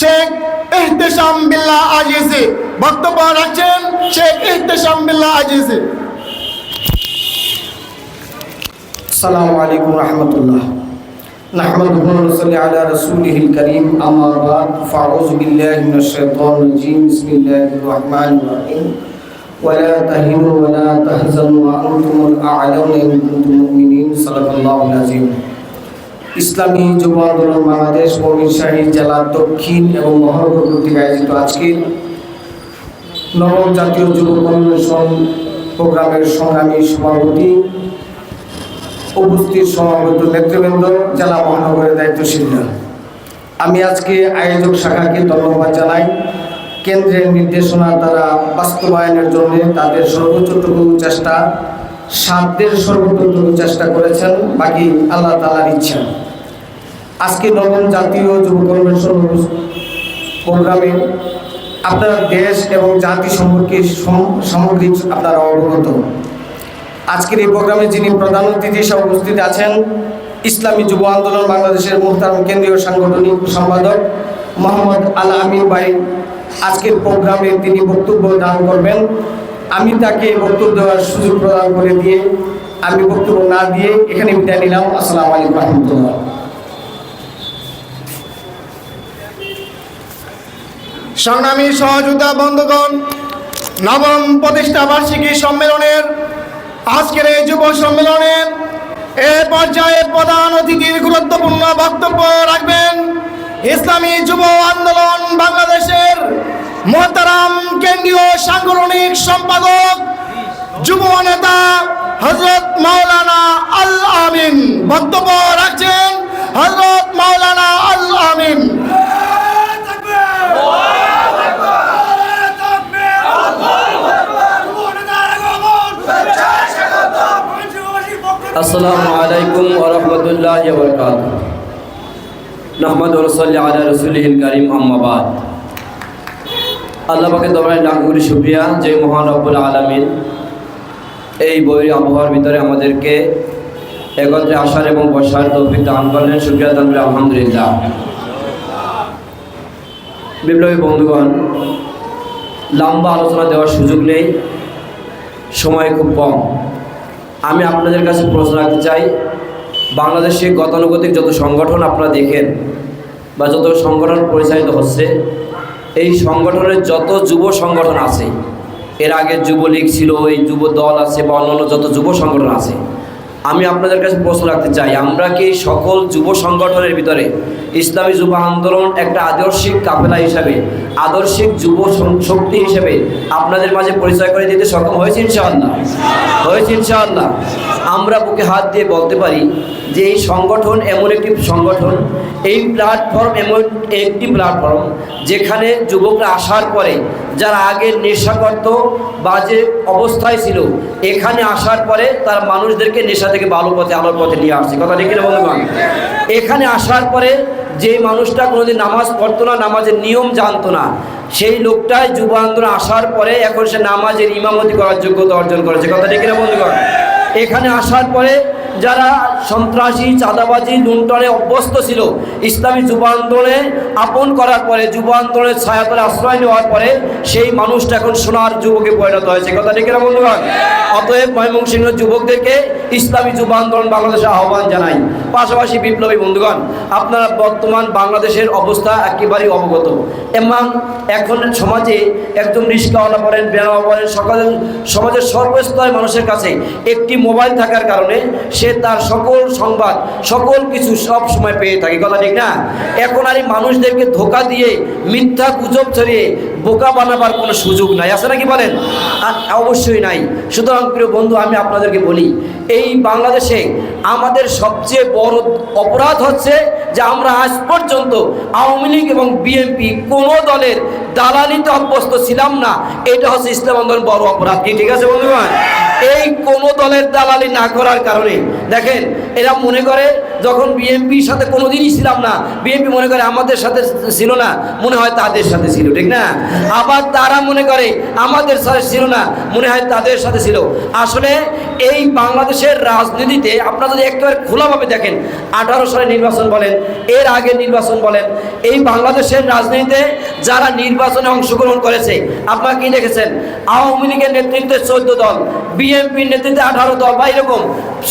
শেখ এহতেশাম বিল্লাহ আজিজি বক্তব্য রাখছেন শেখ এহতেশাম বিল্লাহ আজিজি السلام عليكم ورحمة الله نحمده ونصلي على رسوله الكريم أما بعد فأعوذ بالله من الشيطان الرجيم بسم الله الرحمن الرحيم ولا تهنوا ولا تحزنوا وأنتم الأعلون إن كنتم مؤمنين صدق الله العظيم ইসলামী যুব আন্দোলন বাংলাদেশ মমিনশাহী জেলা দক্ষিণ এবং মহানগর কর্তৃক আয়োজিত আজকের নবম জাতীয় যুব কনভেনশন প্রোগ্রামের সংগ্রামী সভাপতি উপস্থিত সমাবেত নেতৃবৃন্দ, জেলা মহানগরের দায়িত্বশীলরা। আমি আজকে আয়োজক শাখাকে ধন্যবাদ জানাই। কেন্দ্রের নির্দেশনা দ্বারা বাস্তবায়নের জন্য তাদের সর্বোচ্চটুকু চেষ্টা, সাধ্যের সর্বোচ্চটুকু চেষ্টা করেছেন, বাকি আল্লাহ তালার ইচ্ছা। আজকে নবম জাতীয় যুব কনভেনশন প্রোগ্রামে আপনার দেশ এবং জাতি সম্পর্কে সম- সামগ্রিক আপনারা অবগত। আজকের এই প্রোগ্রামে যিনি প্রধান অতিথি হিসেবে উপস্থিত আছেন, ইসলামী যুব আন্দোলন বাংলাদেশের মুহতারাম কেন্দ্রীয় সাংগঠনিক সম্পাদক মোহাম্মদ আল আমিন ভাই। আজকের প্রোগ্রামে তিনি বক্তব্য দান করবেন। আমি তাকে বক্তব্য দেওয়ার সুযোগ প্রদান করে দিয়ে, আমি বক্তব্য না দিয়ে এখানে বিদায় নিলাম। আসসালামু আলাইকুম রহমতুল্লাহ। সংগ্রামী সহযোগিতা বন্ধুগণ, নবম প্রতিষ্ঠা বার্ষিকী সম্মেলনের, আজকের এই যুব সম্মেলনের এ পর্যায়ে প্রধান অতিথির গুরুত্বপূর্ণ বক্তব্য রাখবেন ইসলামী যুব আন্দোলন বাংলাদেশের মোহতারাম কেন্দ্রীয় সাংগঠনিক সম্পাদক, যুব নেতা হজরত মাওলানা আল আমিন বক্তব্য রাখছেন হজরত মাওলানা আল আমিন আসসালামু আলাইকুম ওরহমতুল্লাহ বরকাত নহমদ রসল্লি আলা রসুলহিল করিম আম্মাবাদ আল্লাহ পাকে তোমার কোটি শুক্রিয়া যে মহান রব্বুল আলমিন এই বইয়ের আবহাওয়ার ভিতরে আমাদেরকে একত্রে আসার এবং বসার তৌফিক দান করলেন। শুক্রিয়া দান আলহামদুলিল্লাহ। বিপ্লবী বন্ধুগণ, লম্বা আলোচনা দেওয়ার সুযোগ নেই, সময় খুব কম। আমি আপনাদের কাছে প্রশ্ন রাখতে চাই, বাংলাদেশে গতানুগতিক যত সংগঠন আপনারা দেখেন বা যত সংগঠন পরিচালিত হচ্ছে, এই সংগঠনের যত যুব সংগঠন আছে, এর আগে যুবলীগ ছিল, এই যুব দল আছে বা অন্যান্য যত যুব সংগঠন আছে, আমি আপনাদের কাছে প্রশ্ন রাখতে চাই, আমরা কি সকল যুব সংগঠনের ভিতরে ইসলামী যুব আন্দোলন একটা আদর্শিক কাফেলা হিসাবে, আদর্শিক যুব শক্তি হিসেবে আপনাদের মাঝে পরিচয় করে দিতে সক্ষম হয়েছে ইনশাআল্লাহ? হয়েছে ইনশাআল্লাহ। আমরা বুকে হাত দিয়ে বলতে পারি যে এই সংগঠন এমন একটি সংগঠন, এই প্ল্যাটফর্ম এমন একটি প্ল্যাটফর্ম যেখানে যুবকরা আসার পরে, যারা আগে নেশা করত বাজে অবস্থায় ছিল, এখানে আসার পরে তার মানুষদেরকে নেশা থেকে ভালো পথে, আলোর পথে নিয়ে আসছে। কথা ঠিক না বন্ধুগণ? এখানে আসার পরে যে মানুষটা কোনোদিন নামাজ পড়তো না, নামাজের নিয়ম জানতো না, সেই লোকটাই যুব আন্দোলন আসার পরে এখন সে নামাজের ইমামতি করার যোগ্যতা অর্জন করেছে। কথা ঠিক না বন্ধুগণ? এখানে আসার পরে যারা সন্ত্রাসী, চাঁদাবাজি, লুণ্ঠনে অভ্যস্ত ছিল, ইসলামী যুব আন্দোলনে আপন করার পরে যুব আন্দোলনের ছায়াতলে আশ্রয় নেওয়ার পরে, সেই মানুষটা এখন সোনার যুবকে পরিণত হয়েছে। কথা ঠিক না বন্ধুগণ? অতএব ময়মনসিংহ যুবকদেরকে ইসলামী যুব আন্দোলন বাংলাদেশে আহ্বান জানাই। পাশাপাশি বিপ্লবী বন্ধুগণ, আপনারা বর্তমান বাংলাদেশের অবস্থা একেবারেই অবগত। এবং এখন সমাজে একজন রিস্কাওয়ালা বলেন বেনাওয়া বলেন সকাল সমাজের সর্বস্তরের মানুষের কাছে একটি মোবাইল থাকার কারণে সে তার সকল সংবাদ, সকল কিছু সব সময় পেয়ে থাকে, কথা ঠিক না? এখন আর এই মানুষদেরকে ধোকা দিয়ে, মিথ্যা গুজব ছড়িয়ে বোকা বানাবার কোনো সুযোগ নাই, আছে নাকি বলেন? আর অবশ্যই নাই। সুতরাং প্রিয় বন্ধু, আমি আপনাদেরকে বলি, এই বাংলাদেশে আমাদের সবচেয়ে বড় অপরাধ হচ্ছে যে আমরা আজ পর্যন্ত আওয়ামী লীগ এবং বিএনপি কোনো দলের দালালিতে অভ্যস্ত ছিলাম না। এটা হচ্ছে ইসলাম আন্দোলন বড় অপরাধ। কি ঠিক আছে বন্ধুগণ? এই কোন দলের দালালি না করার কারণে। দেখেন, এরা মনে করে যখন বিএনপির সাথে কোনোদিনই ছিলাম না বিএনপি মনে করে আমাদের সাথে ছিল না, মনে হয় তাদের সাথে ছিল, ঠিক না? আবার তারা মনে করে আমাদের সাথে ছিল না, মনে হয় তাদের সাথে ছিল। আসলে এই বাংলাদেশের রাজনীতিতে আপনারা যদি একেবারে খোলাভাবে দেখেন, আঠারো সালে নির্বাচন বলেন, এর আগে নির্বাচন বলেন, এই বাংলাদেশের রাজনীতিতে যারা নির্বাচনে অংশগ্রহণ করেছে, আপনারা কি দেখেছেন? আওয়ামী লীগের নেতৃত্বে চোদ্দ দল বিএনপির নেতৃত্বে আঠারো দল বা এরকম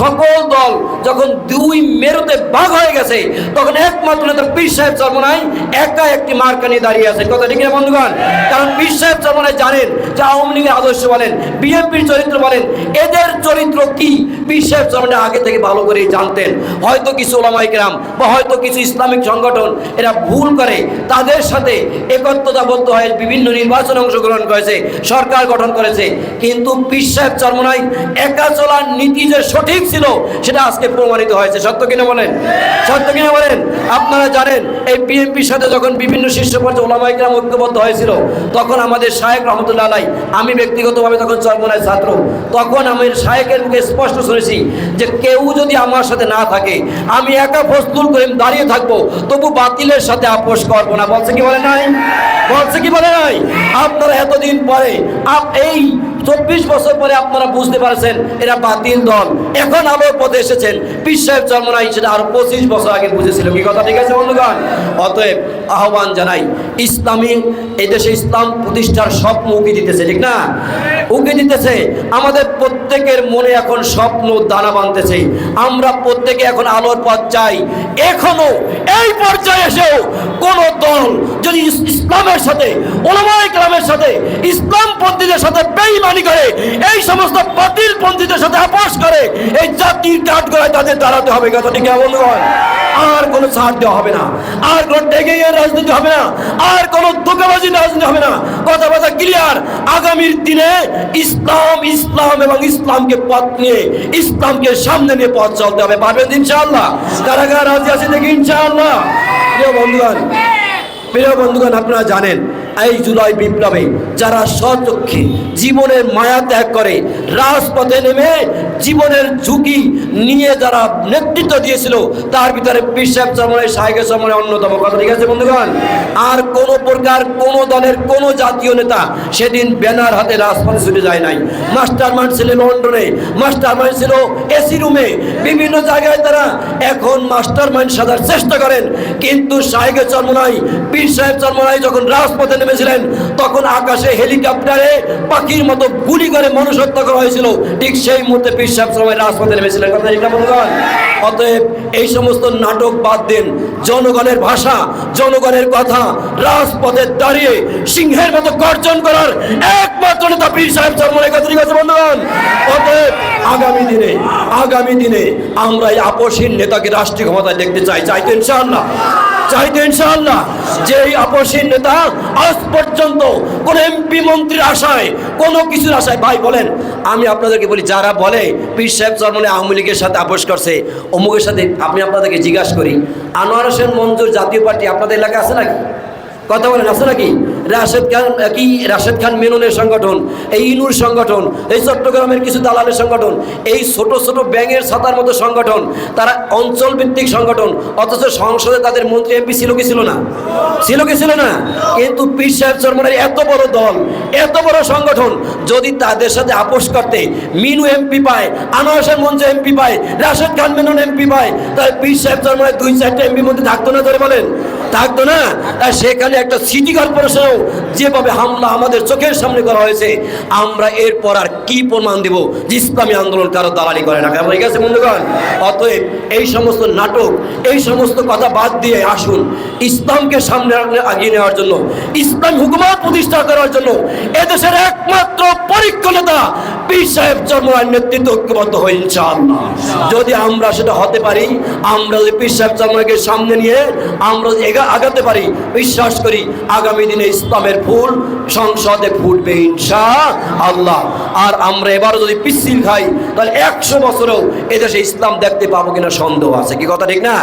সকল দল যখন দুই মেরুতে ভাগ হয়ে গেছে, তখন একমাত্র নেতা পীর সাহেব চরমনাই একা একটি মার্কা নিয়ে দাঁড়িয়ে আছে। কথা ঠিক না বন্ধুগণ? কারণ পীর সাহেব চরমনাই জানেন যে আওয়ামী লীগের আদর্শ বলেন, বিএনপির চরিত্র বলেন, এদের চরিত্র কি? পীর সাহেব চরমনাই আগে থেকে ভালো করেই জানতেন। হয়তো কিছু ওলামাইকেরাম বা হয়তো কিছু ইসলামিক সংগঠন এরা ভুল করে, তাদের সাথে একত্রতাবদ্ধ হয়ে বিভিন্ন নির্বাচনে অংশগ্রহণ করেছে, সরকার গঠন করেছে। কিন্তু পীর সাহেব চরমনাই একা চলার নীতি যে সঠিক ছিল, সেটা আজকে প্রমাণিত হয়েছে। সত্য কিনা বলেন? সত্য কিনা বলেন? আপনারা জানেন, এই বিএনপির সাথে যখন বিভিন্ন শীর্ষ পর্যায়ে ওলামাইকরাম ঐক্যবদ্ধ হয়েছিল, তখন আমাদের শায়েক রহমতুল্লাহ আলাই আমি ব্যক্তিগতভাবে তখন চরমনায় ছাত্র। তখন আমি শায়েকের মুখে স্পষ্ট শুনেছি যে কেউ যদি আমার সাথে না থাকে, আমি একা ফজলুল করিম দাঁড়িয়ে থাকব, তবু বাতিলের সাথে আপোষ করব না। বলছে কি বলে নাই? বলছে কি বলে নাই? আপনারা এতদিন পরে এই চব্বিশ বছর পরে আপনারা বুঝতে পারছেন, এরা বাতিল দল। এখন আলোর পথে এসেছেন। বিশ্বের জন্মরাই সেটা আরও পঁচিশ বছর আগে বুঝেছিল। কি কথা, ঠিক আছে বন্ধুগণ? অতএব আহ্বান জানাই, ইসলামী, এদেশে ইসলাম প্রতিষ্ঠার সব মুখী দিতেছে, ঠিক না? উকি দিতেছে। আমাদের প্রত্যেকের মনে এখন স্বপ্ন দানা বাঁধতেছে। আমরা প্রত্যেকে এখন আলোর পথ চাই। এখনও এই পর্যায়ে এসেও কোন দল যদি ইস- ইসলামের সাথে, ওলামায়ে কেরামের সাথে, ইসলাম পন্থীদের সাথে বেঈমানি করে, এই সমস্ত বাতিল পন্থীদের সাথে আপোষ করে, এই জাতির কাঠ করে তাদের দাঁড়াতে হবে। কথা ঠিক আছে বন্ধুগণ আর কোনো ছাড় দেওয়া হবে না। আর কোনো টেকে রাজনীতি হবে না। আর কোনো ধোকাবাজি রাজনীতি হবে না। কথা কথা ক্লিয়ার আগামীর দিনে ইসলাম ইসলাম এবং ইসলামকে পথ নিয়ে, ইসলামকে সামনে নিয়ে পথ চলতে হবে। পারবেন ইনশাআল্লাহ? কারা কারা রাজি আছে দেখি ইনশাআল্লাহ? প্রিয় বন্ধুগণ প্রিয় বন্ধুগণ, আপনারা জানেন এই জুলাই বিপ্লবে যারা স্বচক্ষে জীবনের মায়া ত্যাগ করে, রাজপথে নেমে জীবনের ঝুঁকি নিয়ে যারা নেতৃত্ব দিয়েছিল, তার ভিতরে পিসাব চমনের সাহেবের চমনের অন্যতম কথা ঠিক আছে বন্ধুগণ? আর কোন প্রকার কোন দলের কোন জাতীয় নেতা সেদিন ব্যানার হাতে রাজপথে ছুটে যায় নাই। মাস্টার মাইন্ড ছিল লন্ডনে মাস্টার মাইন্ড ছিল এসি রুমে। বিভিন্ন জায়গায় তারা এখন মাস্টার মাইন্ড সাজার চেষ্টা করেন। কিন্তু সাহেবের চর্মনাই পীর সাহেব চর্মনাই যখন রাজপথে নেমেছিলেন। তখন আকাশে হেলিকপ্টারে পাখির মতো গুলি করে মানুষ হত্যা করা হয়েছিল। ঠিক সেই মুহূর্তে সাহেব চর্মনাই রাজপথে নেমেছিলেন। অতএব এই সমস্ত নাটক বাদ দেন। জনগণের ভাষা, জনগণের কথা রাজপথে দাঁড়িয়ে সিংহের মতো গর্জন করার একমাত্র নেতা পীর সাহেব চর্মনাই কথা ঠিক আছে বন্ধুগণ? অতএব আগামী দিনে আগামী দিনে আমরা এই আপসীন নেতাকে রাষ্ট্রীয় ক্ষমতায় দেখতে চাই। চাইতে ইনশাআল্লাহ। চাইতে ইনশাআল্লাহ যে এই নেতা আজ পর্যন্ত কোন এমপি মন্ত্রীর আশায় কোনো কিছুর আশায়, ভাই বলেন, আমি আপনাদেরকে বলি, যারা বলে পীর সাহেব চরমনে আওয়ামী লীগের সাথে আপোষ করছে, অমুকের সাথে আমি আপনাদেরকে জিজ্ঞাসা করি, আনোয়ার হোসেন মঞ্জুর জাতীয় পার্টি আপনাদের এলাকায় আছে নাকি? কথা বলেন, আছে নাকি? রাশেদ খান কি? রাশেদ খান মেননের সংগঠন, এই ইনুর সংগঠন, এই চট্টগ্রামের কিছু দালালের সংগঠন, এই ছোট ছোট ব্যাঙের ছাতার মতো সংগঠন, তারা অঞ্চল ভিত্তিক সংগঠন, অথচ সংসদে তাদের মন্ত্রী, এমপি ছিল কি ছিল না? ছিল কি ছিল না? কিন্তু পীর সাহেব চরমনের এত বড় দল, এত বড় সংগঠন, যদি তাদের সাথে আপোষ করতে মিনু এমপি পায়, আনোয়ার মঞ্চ এমপি পায়, রাশেদ খান মেনন এমপি পায়, তাহলে পীর সাহেব চরমনের দুই চারটে এমপি মধ্যে থাকতো না ধরে বলেন? থাকতো না? আর সেখানে একটা সিটি কর্পোরেশনেও যেভাবে হামলা আমাদের চোখের সামনে করা হয়েছে, আমরা এরপর আর কি প্রমাণ দেব যে ইসলামী আন্দোলন কারও দালালি করে না কেমন ঠিক আছে বন্ধুগণ? অতএব এই সমস্ত নাটক, এই সমস্ত কথা বাদ দিয়ে আসুন। ইসলামকে সামনে আগিয়ে নেওয়ার জন্য, ইসলাম হুকুমত প্রতিষ্ঠা করার জন্য এদেশের একমাত্র পরীক্ষ নেতা পীর সাহেব চর্মার নেতৃত্ব ঐক্যবদ্ধ হয়ে ইনশাআল্লাহ। যদি আমরা সেটা হতে পারি, আমরা যদি পীর সাহেব চর্মাকে সামনে নিয়ে আমরা যদি আগাতে পারি, বিশ্বাস করি আগামী দিনে ইসলামের ফুল, সংসদে ফুটবে ইনশা আল্লাহ। আর আমরা এবারও যদি পিসিল খাই, তাহলে একশো বছরেও এদেশে ইসলাম দেখতে পাবো কিনা সন্দেহ আছে। কি কথা ঠিক না?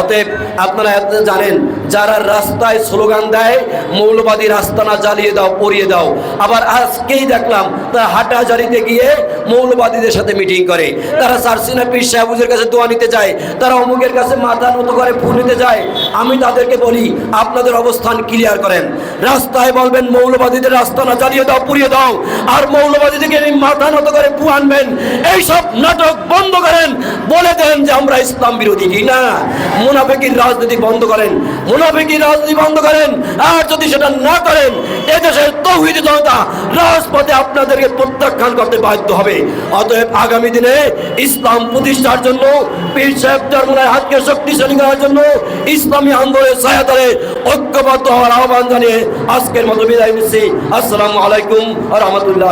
অতএব আপনারা জানেন যারা রাস্তায় স্লোগান দেয়, মৌলবাদী রাস্তা না জ্বালিয়ে দাও, পরিয়ে দাও। আবার আজকেই দেখলাম, তারা হাটাজারিতে গিয়ে মৌলবাদীদের সাথে মিটিং করে। তারা সারসিনা পীর সাহেবুজের কাছে দোয়া নিতে যায়, তারা অমুকের কাছে মাথা নত করে ফুল নিতে যায়। আমি তাদেরকে বলি, আপনাদের অবস্থান ক্লিয়ার করেন। রাস্তায় বলবেন, মৌলবাদীদের রাস্তা না জ্বালিয়ে দাও, পুড়িয়ে দাও। আর মৌলবাদীদেরকে মাথা নত করে পু আনবেন, এইসব নাটক বন্ধ করেন। বলে দেন যে আমরা ইসলাম বিরোধী না মুনাফেকির রাজনীতি বন্ধ করেন। মুনাফেকির রাজনীতি বন্ধ করেন আর যদি সেটা না করেন এদেশের তৌহিদ জনতা রাজপথে আপনাদেরকে প্রত্যাখ্যান করতে বাধ্য হবে অতএব আগামী দিনে ইসলাম প্রতিষ্ঠার জন্য পীর সাহেব চরমনায় হাতকে শক্তিশালী করার জন্য ইসলামী আন্দোলনের সহায়তায় ঐক্যবদ্ধ হওয়ার আহ্বান জানিয়ে আজকের মতো বিদায় নিচ্ছি আসসালামু আলাইকুম রহমতুল্লাহ